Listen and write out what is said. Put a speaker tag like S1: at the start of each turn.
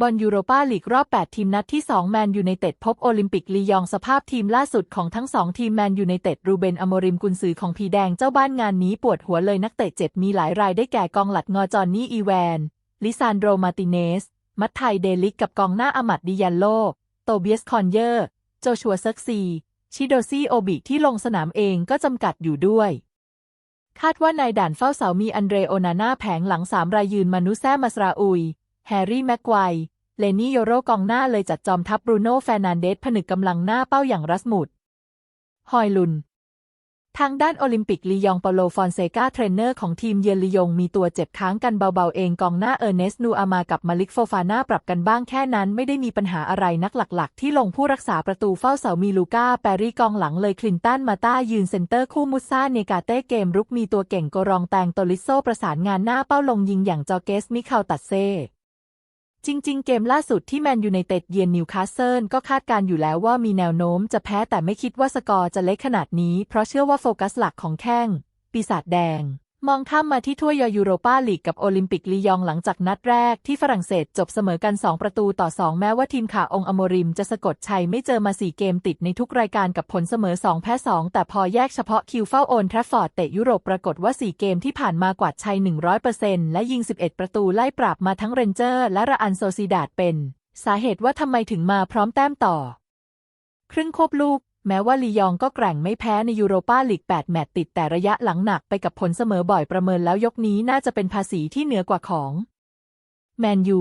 S1: บอลยูโรปาลีกรอบ 8 ทีมนัดที่ 2 แมนยูไนเต็ดพบโอลิมปิกลียองสภาพทีมล่าสุดของทั้ง 2 ทีมแมนยูไนเต็ดรูเบนอโมริมกุนซือของพีแดงเจ้าบ้านงานนี้ปวดหัวเลยนักเตะเจ็บมีหลายรายได้แก่กองหลัดงอจอนนี่อีแวน ลิซานโดมาติเนส มัตไทเดลิกกับกองหน้าอามัดดิยันโล โตเบียสคอนเยอร์ โจชัวเซิกซี ชิโดซีโอบิที่ลงสนามเองก็จำกัดอยู่ด้วยคาดว่านายด่านเฝ้าเสามีอันเดรโอนาน่าแผงหลังสามรายยืนมานุแซมัสราอุย แฮร์รี่แม็กไกวเลนี่โยโรกองหน้าเลยจัดจอมทัพบรูโน่แฟนันเดสผนึกกำลังหน้าเป้าอย่างรัสมุดฮอยลุน ทางด้านโอลิมปิกลียองเปโลฟอนเซกาเทรนเนอร์ของทีมเยือนลียงมีตัวเจ็บค้างกันเบาๆเองกองหน้าเออร์เนสนูอามากับมาลิกโฟฟาน่าปรับกันบ้างแค่นั้นไม่ได้มีปัญหาอะไรนักหลักๆ ที่ลงผู้รักษาประตูเฝ้าเสามีลูก้าแปรีกองหลังเลยคลินตันมาต้ายืนเซนเตอร์คู่มุซ่าเนกาเต้เกมรุกมีตัวเก่งโกรองแตงโตลิโซประสานงานหน้าเป้าลงยิงอย่างจอเกสมิคาลตัดเซ จริง ๆ เกมล่าสุดที่แมนยูไนเต็ดเยือนนิวคาสเซิลก็คาดการอยู่แล้วว่ามีแนวโน้มจะแพ้แต่ไม่คิดว่าสกอร์จะเล็กขนาดนี้ เพราะเชื่อว่าโฟกัสหลักของแข้ง ปีศาจแดง มองข้ามมาที่ถ้วยยูโรปาลีกกับโอลิมปิกลียองหลังจากนัดแรกที่ฝรั่งเศสจบเสมอกัน 2 ประตูต่อ 2 แม้ว่าทีมข่าองอโมริมจะสะกดชัยไม่เจอมา 4 เกมติดในทุกรายการกับผลเสมอ 2 แพ้ 2 แต่พอแยกเฉพาะคิวเฝ้าโอนแทรฟฟอร์ดเตะยุโรปปรากฏว่า 4 เกมที่ผ่านมากวาดชัย 100%และยิง 11 ประตูไล่ปราบมาทั้งเรนเจอร์ และระอันโซซิดาดเป็น สาเหตุว่าทำไมถึงมาพร้อมแต้มต่อ ครึ่งควบลูก แม้ว่าลียองก็แกร่งไม่แพ้ในยูโรปาลีก 8 แมตช์ติดแต่ระยะหลังหนักไปกับผลเสมอบ่อยประเมินแล้วยกนี้น่าจะเป็นภาษีที่เหนือกว่าของแมนยู